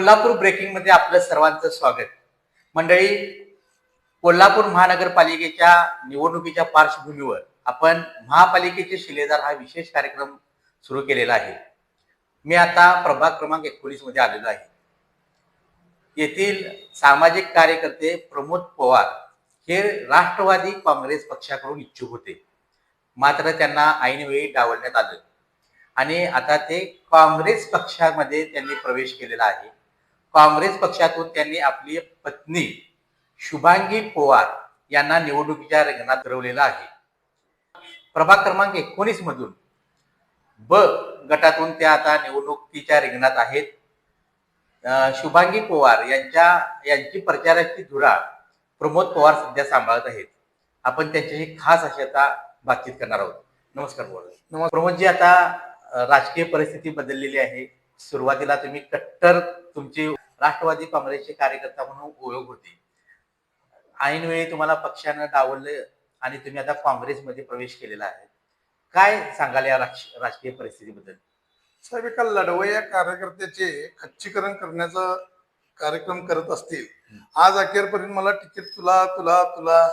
कोल्हापूर ब्रेकिंगमध्ये आपलं सर्वांचं स्वागत. मंडळी कोल्हापूर महानगरपालिकेच्या निवडणुकीच्या पार्श्वभूमीवर आपण महापालिकेचे शिलेदार हा विशेष कार्यक्रम सुरू केलेला आहे. मी आता प्रभाग क्रमांक एकोणीसमध्ये आलेलो आहे. येथील सामाजिक कार्यकर्ते प्रमोद पवार हे राष्ट्रवादी काँग्रेस पक्षाकडून इच्छुक होते. मात्र त्यांना ऐनवेळी डावलण्यात आलं. आणि आता ते काँग्रेस पक्षामध्ये त्यांनी प्रवेश केलेला आहे. काँग्रेस पक्षातून त्यांनी आपली पत्नी शुभांगी पवार यांना निवडणुकीच्या रिंगणात फिरवलेलं आहे. प्रभाग क्रमांक एकोणीस मधून ब गटातून त्या आता निवडणुकीच्या रिंगणात आहेत. शुभांगी पवार यांच्या यांची प्रचाराची धुरा प्रमोद पवार सध्या सांभाळत आहेत. आपण त्यांच्याशी खास अशी आता बातचीत करणार आहोत. नमस्कार नमस्कार. प्रमोदजी आता राजकीय परिस्थिती बदललेली आहे. सुरुवातीला तुम्ही कट्टर तुमची राष्ट्रवादी काँग्रेसचे कार्यकर्ता म्हणून ओळख होती. ऐनवेळी तुम्हाला पक्षानं डावललं आणि तुम्ही आता काँग्रेसमध्ये प्रवेश केलेला आहे. काय सांगाल या राज- राजकीय परिस्थितीबद्दल? साहेब एका लढवय्या कार्यकर्त्याचे खच्चीकरण करण्याचा कार्यक्रम करत असतील. आज अखेरपर्यंत मला तिकीट तुला तुला तुला.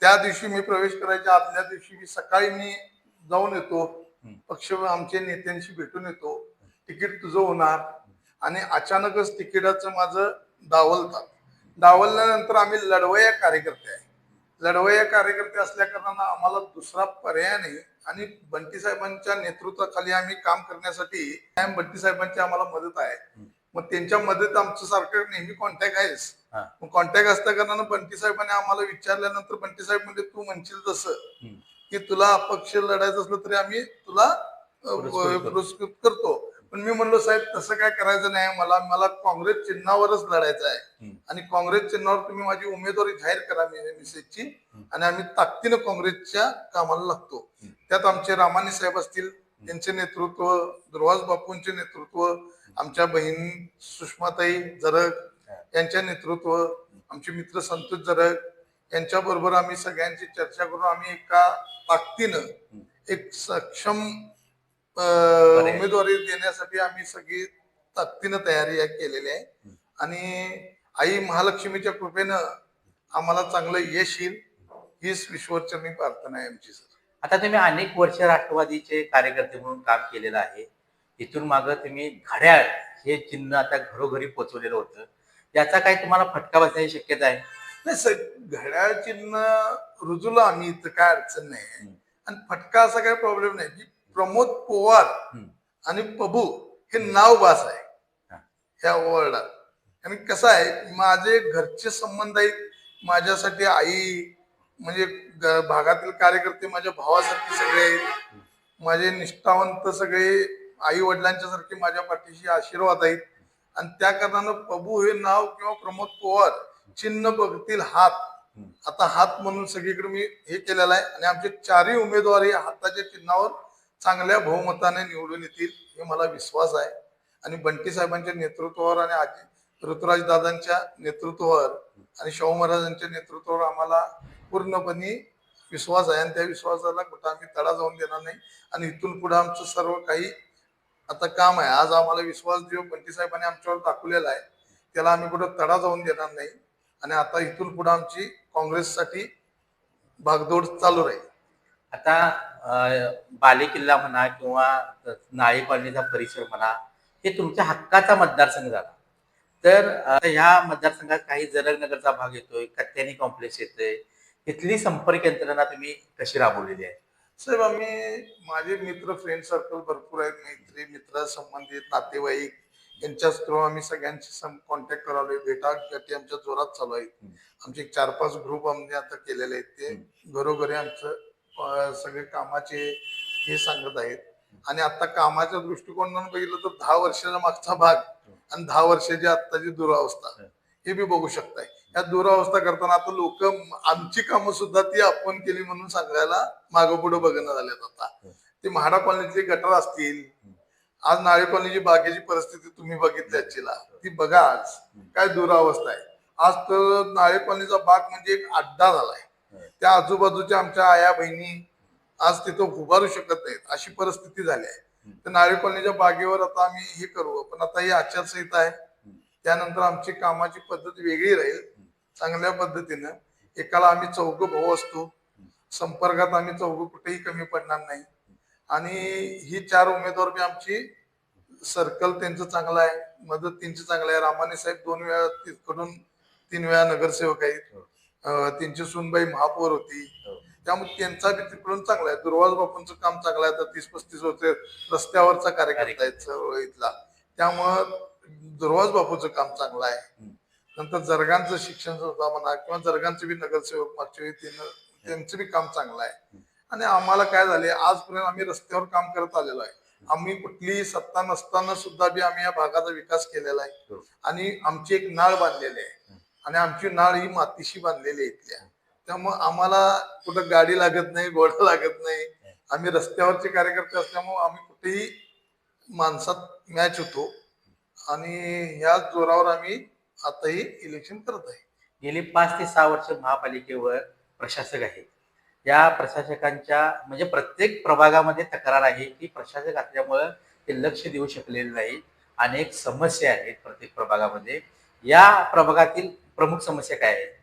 त्या दिवशी मी प्रवेश करायच्या आदल्या दिवशी मी सकाळी मी जाऊन येतो. पक्ष आमच्या नेत्यांशी भेटून येतो. तिकीट तुझं होणार. आणि अचानकच तिकिटाचं माझं डावलतात डावलल्यानंतर आम्ही लढवय्या कार्यकर्ते आहे लढवय्या कार्यकर्ते असल्या कारणानं आम्हाला दुसरा पर्याय नाही आणि बंटी साहेबांच्या नेतृत्वाखाली आम्ही काम करण्यासाठी कायम बंटी साहेबांची आम्हाला मदत आहे मग त्यांच्या मदत आमचं सारखं नेहमी कॉन्टॅक्ट आहेच. मग कॉन्टॅक्ट असल्या कारणानं बंटी साहेबांनी आम्हाला विचारल्यानंतर बंटी साहेब म्हणजे तू म्हणशील तसं हम्म. की तुला अपक्ष लढायचं असलं तरी आम्ही तुला पुरस्कृत करतो. पण मी म्हणलो साहेब तसं काय करायचं नाही. मला मला काँग्रेस चिन्हावरच लढायचं आहे. आणि काँग्रेस चिन्हावर तुम्ही माझी उमेदवारी जाहीर करा मिसेसची हम्म. आणि आम्ही ताकदीनं काँग्रेसच्या कामाला लागतो. त्यात आमचे रामानी साहेब असतील त्यांचे नेतृत्व दुर्वास बापूंचे नेतृत्व आमच्या बहीण सुषमाताई जरग यांच्या नेतृत्व आमचे मित्र संतोष जरग यांच्या बरोबर आम्ही सगळ्यांची चर्चा करून आम्ही एका ताकदीनं एक सक्षम उमेदवारी देण्यासाठी आम्ही सगळी ताकदीनं तयारी केलेली आहे. आणि आई महालक्ष्मीच्या कृपेनं आम्हाला चांगलं यश येईल हीच विश्वचरणी प्रार्थना आहे आमची सर. आता तुम्ही अनेक वर्ष राष्ट्रवादीचे कार्यकर्ते म्हणून काम केलेलं आहे. इथून मागं तुम्ही घड्याळ हे चिन्ह आता घरोघरी पोहोचवलेलं होतं. याचा काय तुम्हाला फटका बसण्याची शक्यता आहे? नाही सर घड्याळ चिन्ह रुजूला आम्ही इथं काय अडचण नाही आणि फटका असा काही प्रॉब्लेम नाही. प्रमोद पवार. आणि पबू हे नाव बास आहे. ह्या वर्डात आणि कसं आहे माझे घरचे संबंध आहेत माझ्यासाठी आई म्हणजे भागातील कार्यकर्ते माझ्या भावासारखे सगळे आहेत. माझे निष्ठावंत सगळे आई वडिलांच्या सारखे माझ्या पाठीशी आशीर्वाद आहेत. आणि त्या कारणानं प्रभू हे नाव किंवा प्रमोद पवार चिन्ह बघतील हात. आता हात म्हणून सगळीकडे मी हे केलेलं आहे. आणि आमचे चारही उमेदवार हे हाताच्या चिन्हावर चांगल्या बहुमताने निवडून येतील हे मला विश्वास आहे. आणि बंटी साहेबांच्या नेतृत्वावर आणि आजी ऋतुराज दादांच्या नेतृत्वावर आणि शाहू महाराजांच्या नेतृत्वावर आम्हाला पूर्णपणे विश्वास आहे. आणि त्या विश्वासाला कुठं आम्ही तडा जाऊन देणार नाही. आणि इथून पुढे आमचं सर्व काही आता काम आहे. आज आम्हाला विश्वास जो बंटी साहेबांनी आमच्यावर दाखवलेला आहे त्याला आम्ही कुठं तडा जाऊन देणार नाही. आणि आता इथून पुढे आमची काँग्रेससाठी भागदौड चालू राहील. आता अं, बाले किल्ला म्हणा किंवा नाळी कॉलनीचा परिसर म्हणा हे तुमच्या हक्काचा मतदारसंघ झाला. तर ह्या मतदारसंघात काही जरगनगरचा भाग येतोय कत्यानी कॉम्प्लेक्स येतोय. इथली संपर्क यंत्रणा तुम्ही कशी राबवलेली आहे? साहेब आम्ही माझे मित्र फ्रेंड सर्कल भरपूर आहेत मैत्री मित्र संबंधित नातेवाईक. यांच्याच थ्रू आम्ही सगळ्यांशी कॉन्टॅक्ट करालोय भेटा गाठी आमच्या जोरात चालू आहेत. आमचे चार पाच ग्रुप आम्ही आता केलेले आहेत ते. घरोघरी आमचं सगळे कामाचे हे सांगत आहेत. आणि आता कामाच्या दृष्टिकोनानं बघितलं तर दहा वर्षाच्या मागचा भाग आणि दहा वर्षाची आत्ताची दुरावस्था हे. बी बघू शकताय. या दुरावस्था करताना आता लोक आमची कामं सुद्धा ती आपण केली म्हणून सांगायला मागं पुढे बघणं झाल्यात आता. ते म्हाडा कॉलनीतले गटर असतील. आज नाळे कॉलनीची बागेची परिस्थिती तुम्ही बघितली ती बघा आज. काय दुरावस्था आहे. आज तर नाळे कॉलनीचा बाग म्हणजे एक अड्डा झालाय. त्या आजूबाजूच्या आमच्या आया बहिणी आज तिथं उभारू शकत नाहीत. अशी परिस्थिती झाली आहे. तर नारळी कॉलनीच्या बागेवर आता आम्ही हे करू. पण आता ही आचारसंहिता आहे. त्यानंतर आमची कामाची पद्धत वेगळी राहील. चांगल्या पद्धतीनं एकाला आम्ही चौघ भाऊ असतो. संपर्कात आम्ही चौघ कुठेही कमी पडणार नाही. आणि ही चार उमेदवार बी आमची सर्कल त्यांचं चांगलं आहे. मदत त्यांची चांगलं आहे. रामाने साहेब दोन वेळा तिकडून तीन वेळा नगरसेवक आहेत. त्यांची सुनबाई महापौर होती. त्यामुळे त्यांचा बी तिकडून चांगला आहे. दुर्वाज बापूंचं काम चांगलं आहे. आता तीस पस्तीस होते रस्त्यावरचा कार्यकर्ता आहे चळवळीतला त्यामुळं दुर्वाज बापूचं काम चांगलं आहे. नंतर जरगांचं शिक्षण सुद्धा म्हणा किंवा जरगांचे बी नगरसेवक मागच्या वेळी त्यांचं बी काम चांगलं आहे. आणि आम्हाला काय झाले आजपर्यंत आम्ही रस्त्यावर काम करत आलेलो आहे. आम्ही कुठलीही सत्ता नसताना सुद्धा बी आम्ही या भागाचा विकास केलेला आहे. हो. आणि आमची एक नाळ बांधलेली आहे. आणि आमची नाळ ही मातीशी बांधलेली इथल्या. त्यामुळं आम्हाला कुठं गाडी लागत नाही घोडा लागत नाही. आम्ही रस्त्यावरचे कार्यकर्ते असल्यामुळे आम्ही कुठेही माणसात मॅच होतो. आणि ह्या जोरावर आम्ही आताही इलेक्शन करत आहे. गेली पाच ते सहा वर्ष महापालिकेवर प्रशासक आहेत या प्रशासकांच्या म्हणजे प्रत्येक प्रभागामध्ये तक्रार आहे की प्रशासक असल्यामुळं ते लक्ष देऊ शकलेले नाही अनेक समस्या आहेत प्रत्येक प्रभागामध्ये. या प्रभागातील प्रमुख समस्या काय आहेत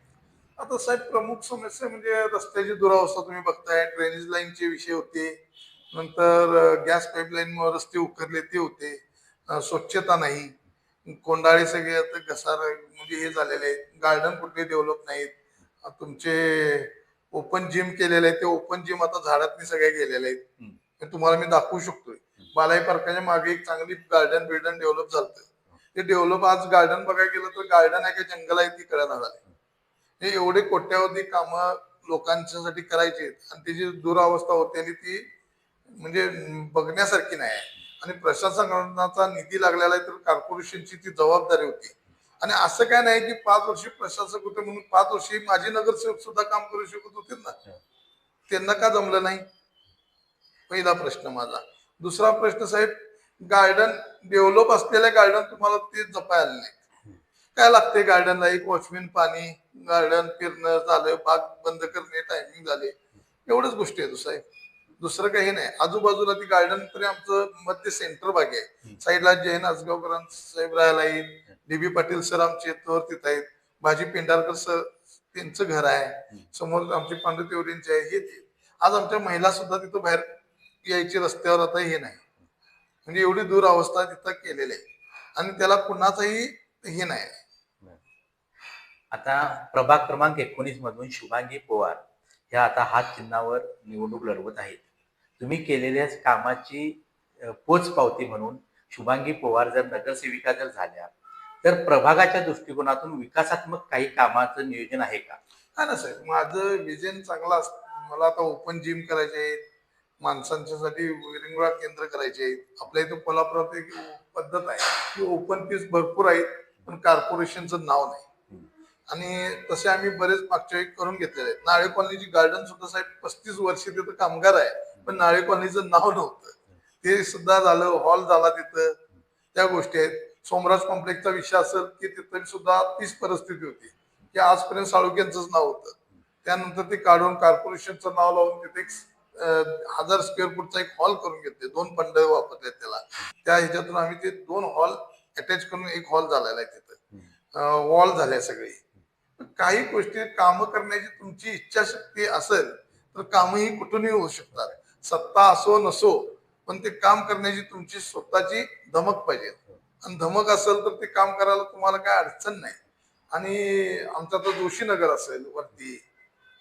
आता साहेब प्रमुख समस्या म्हणजे रस्त्याची दुरावस्था तुम्ही बघताय ड्रेनेज लाईनचे विषय होते नंतर गॅस पाईपलाईन रस्ते उकरले ते होते स्वच्छता नाही कोंडाळे सगळे आता घसार म्हणजे हे झालेले आहेत गार्डन कुठले डेव्हलप नाहीत तुमचे ओपन जिम केलेले आहेत ते ओपन जिम आता झाडातनी सगळे गेलेले आहेत. तुम्हाला मी दाखवू शकतोय. बालाई पार्काच्या मागे एक चांगली गार्डन बिल्डन डेव्हलप झालं ते डेव्हलप आज गार्डन बघायला गेलं तर गार्डन आहे का जंगल आहे ती कळणार झाले हे एवढे कोट्यावधी कामं लोकांच्यासाठी करायची आहेत. आणि त्याची दुरावस्था होते आणि ती म्हणजे बघण्यासारखी नाही आहे. आणि प्रशासनाचा निधी लागलेला आहे तर कॉर्पोरेशनची ती जबाबदारी होती. आणि असं काय नाही की पाच वर्षी प्रशासक होते म्हणून पाच वर्षी माझी नगरसेवक सुद्धा काम करू शकत होते ना. त्यांना का जमलं नाही? पहिला प्रश्न माझा. दुसरा प्रश्न साहेब गार्डन डेव्हलप असलेल्या गार्डन तुम्हाला ते जपायला नाही. काय लागते गार्डनला? एक वॉचमेन पाणी गार्डन फिरणं झालं बाग बंद करणे टायमिंग झाले. एवढ्याच गोष्टी आहे दुसरं. दुसरं काही नाही. आजूबाजूला ती गार्डन तरी आमचं मध्य सेंटर भाग आहे. साईडला जैन आसगावकर साहेब राहायला येत डी बी पाटील सर आमचे तिथं आहेत. भाजी पेंढारकर सर त्यांचं घर आहे. समोर आमचे पांडुतिवरींचे आहे. हे ते. आज आमच्या महिला सुद्धा तिथं बाहेर यायची रस्त्यावर आता हे नाही. म्हणजे एवढी दूर अवस्था तिथं केलेली आहे. आणि त्याला कुणाचंही हे नाही. आता प्रभाग क्रमांक एकोणीस मधून शुभांगी पवार ह्या आता हात चिन्हावर निवडणूक लढवत आहेत. तुम्ही केलेल्या कामाची अ, पोचपावती म्हणून शुभांगी पवार जर नगरसेविका जर झाल्या तर प्रभागाच्या दृष्टिकोनातून विकासात्मक काही कामाचं नियोजन आहे का? हा ना साहेब माझं विजन चांगलं असतं. मला आता ओपन जिम करायचे माणसांच्यासाठी विरंगुळा केंद्र करायचे आहेत. आपल्या इथं कोल्हापुरात एक पद्धत आहे की ओपन पीस भरपूर आहेत पण कॉर्पोरेशनचं नाव नाही. आणि तसे आम्ही बरेच मागच्या वेळी करून घेतलेले आहेत. नाळे कॉलनीची गार्डन सुद्धा साहेब पस्तीस वर्ष तिथं कामगार आहे पण नाळे कॉलनीचं नाव नव्हतं. ते सुद्धा झालं हॉल झाला तिथं. त्या गोष्टी आहेत. सोमराज कॉम्प्लेक्सचा विषय असेल की तिथं सुद्धा तीच परिस्थिती होती. की आजपर्यंत साळुक्यांचंच नाव होतं. त्यानंतर ते काढून कॉर्पोरेशनचं नाव लावून तिथे हजार स्क्वेअर फूटचा एक हॉल करून घेतले. दोन पंड वापरले त्याला. त्या ह्याच्यातून आम्ही ते दोन हॉल अटॅच करून एक हॉल झालेला आहे तिथं. वॉल झाल्या सगळी. काही गोष्टी काम करण्याची तुमची इच्छाशक्ती असेल तर कामही कुठूनही होऊ शकतात. सत्ता असो नसो पण ते काम करण्याची तुमची स्वतःची धमक पाहिजे. आणि धमक असेल तर ते काम करायला तुम्हाला काय अडचण नाही. आणि आमचा आता जोशीनगर असेल वरती.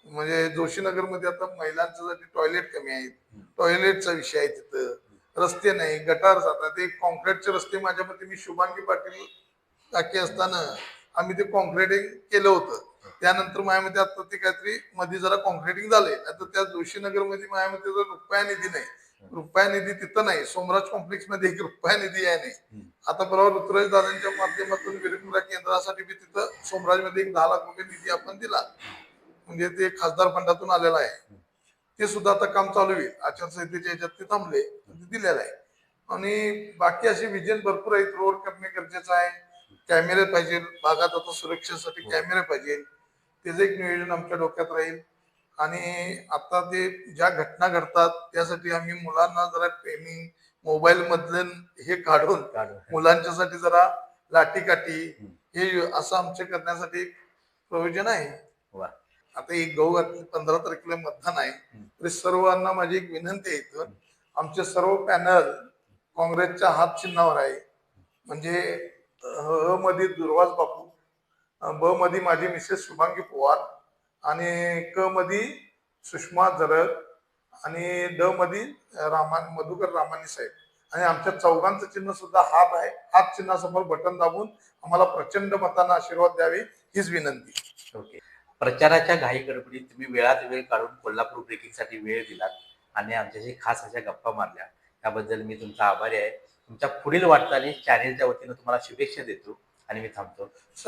म्हणजे जोशीनगरमध्ये आता महिलांच्यासाठी टॉयलेट कमी आहेत टॉयलेटचा विषय आहे तिथं. रस्ते नाही गटार जातात. ते कॉन्क्रीटचे रस्ते माझ्या मते मी शुभांगी पाटील टाकी असताना आम्ही ते कॉन्क्रिटिंग केलं होतं. त्यानंतर माझ्यामध्ये आता ते काहीतरी मध्ये जरा कॉन्क्रिटिंग झाले आता त्या जोशीनगरमध्ये माझ्या मते जर रुपया निधी नाही रुपया निधी तिथं नाही सोमराज कॉम्प्लेक्समध्ये एक रुपया निधी आहे नाही. आता बरोबर ऋतुराज दादांच्या माध्यमातून विरंगुळा केंद्रासाठी बी तिथं सोमराजमध्ये एक दहा लाख रुपये निधी आपण दिला. म्हणजे ते खासदार फंडातून आलेला आहे. ते सुद्धा आता काम चालू आहे. आचारसंहितेच्या ह्याच्यात ते थांबले ते दिलेलं आहे. आणि बाकी असे विजन भरपूर आहेत. रोड करणे गरजेचं आहे. कॅमेरे पाहिजे. भागात आता सुरक्षेसाठी कॅमेरे पाहिजे. त्याचं एक नियोजन आमच्या डोक्यात राहील. आणि आता ते ज्या घटना घडतात त्यासाठी आम्ही मुलांना जरा ट्रेनिंग मोबाईल मधले हे काढून. मुलांच्यासाठी जरा लाटीकाठी हम्म. हे असं आमचे करण्यासाठी एक प्रयोजन आहे. आता एक गहू घातली पंधरा तारखेला मतदान आहे. तरी सर्वांना माझी एक विनंती आहे इथं. आमचे सर्व पॅनल काँग्रेसच्या हात चिन्हावर आहे. म्हणजे अ मध्ये दुर्वास बापू ब मध्ये माझी मिसेस शुभांगी पवार आणि क मध्ये सुषमा जरग आणि ड मध्ये रामान मधुकर रामानी साहेब. आणि आमच्या चौघांचं चिन्ह सुद्धा हात आहे. हात चिन्हासमोर बटन दाबून आम्हाला प्रचंड मतांना आशीर्वाद द्यावे हीच विनंती. ओके. प्रचाराच्या घाई गडबडीत तुम्ही वेळात वेळ काढून कोल्हापूर ब्रेकिंगसाठी वेळ दिलात आणि आमच्याशी खास अशा गप्पा मारल्या. त्याबद्दल मी तुमचा आभारी आहे. तुमच्या पुढील वाटचाली चॅनेलच्या वतीनं तुम्हाला शुभेच्छा देतो आणि मी थांबतो.